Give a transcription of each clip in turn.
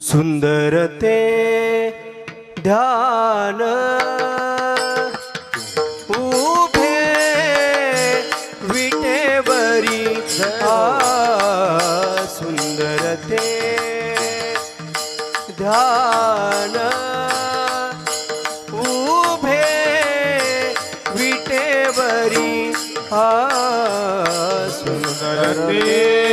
सुंदर ते ध्यान उभे विटेवरी सुंदरते ध्यान उभे विटेवरी सुंदरते।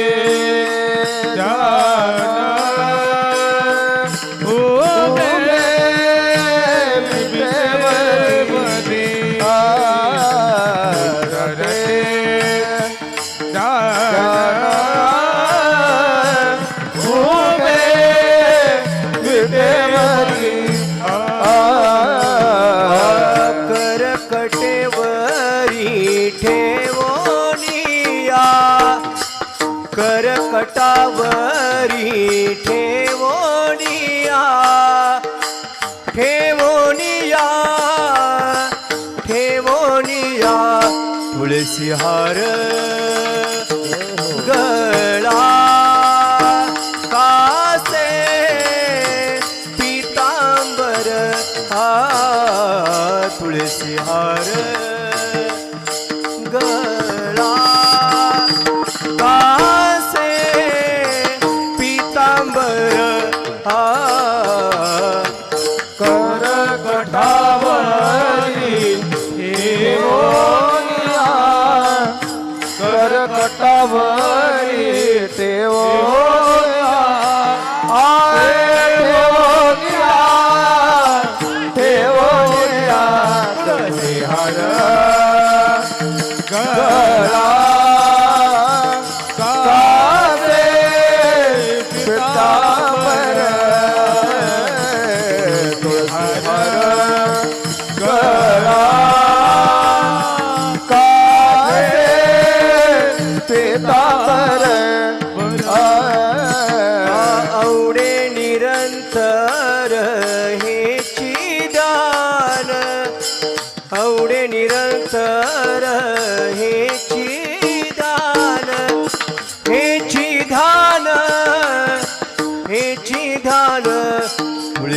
ठेवोनिया ठेवोनिया तुळसी हार.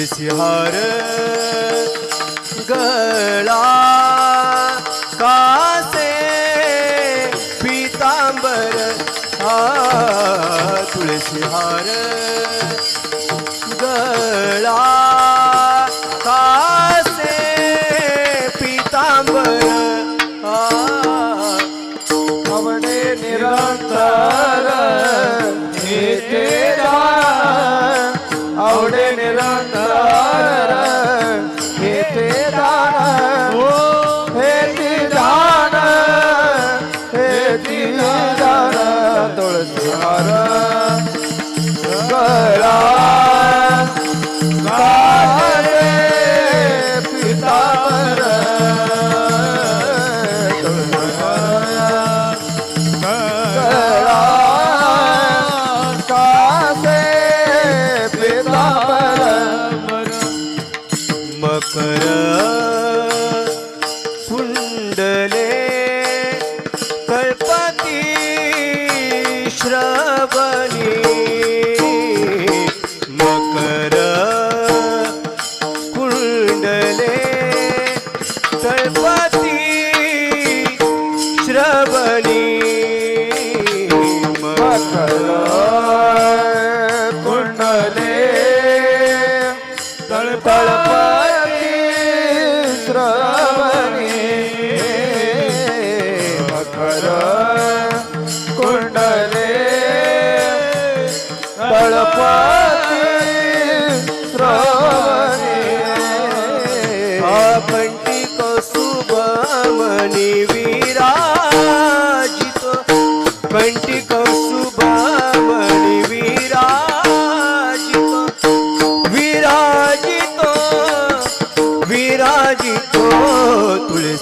तुळसिहार गळा कासे पीतांबर हा तुलसीहार पर कुंडले कल्पती श्रवणी मकर कुंडले श्रवणी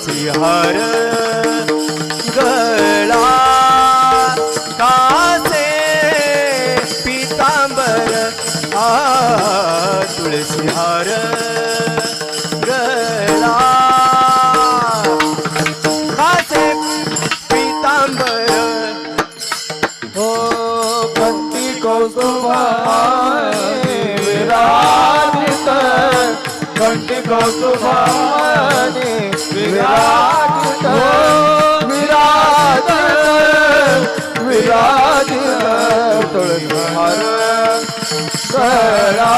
तुझी हर गळा कासे पितांबर आ तुळशी हर गळा कासे पितांबर हो कौतुकाने विराज विराजित हो, विराजित हो, तुळधार करा।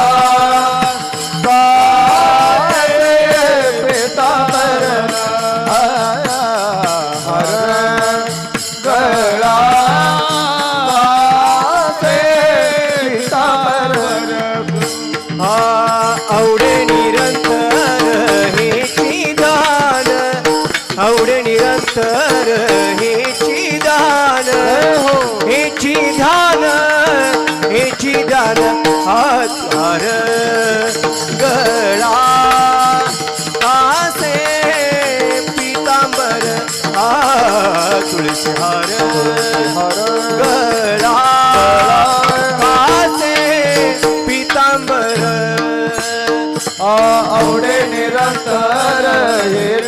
आवडे निरंतर हे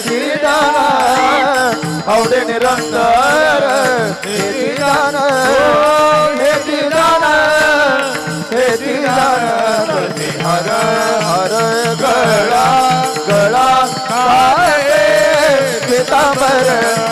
आवडे निरंतर हे दान. हे दान. हर हर गळा गळा काय पितांबर.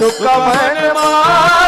દુઃખ મનમાં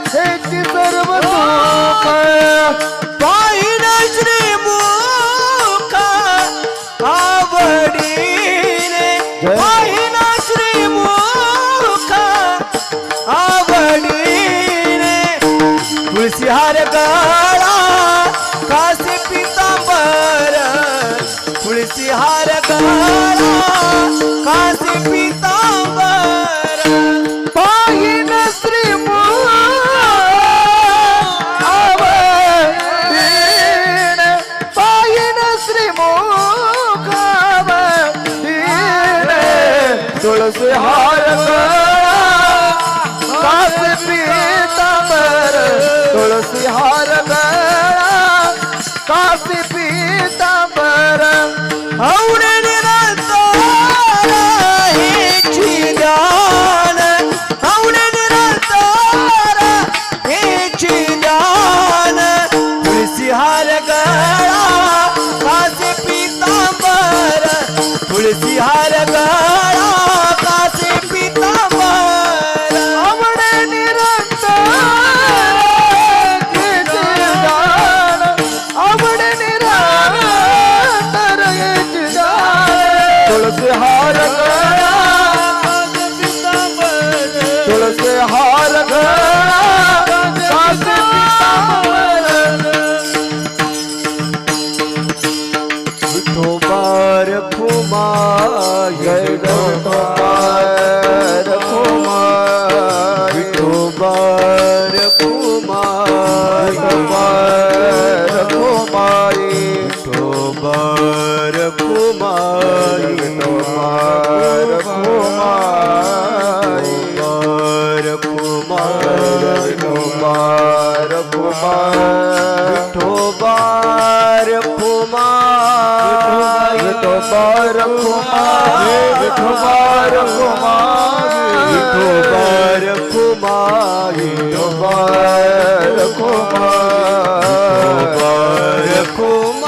सिहार हार काशी पिता कार મારી કુમાર કુમાર કુમાર કુમાર. કુમાર ઠોબાર કુમાર ઠોબાર કુમાર ઠોબાર કુમાર ઠોબાર કુમાર ઠોબાર કુમાર ઠોબાર કુમાર.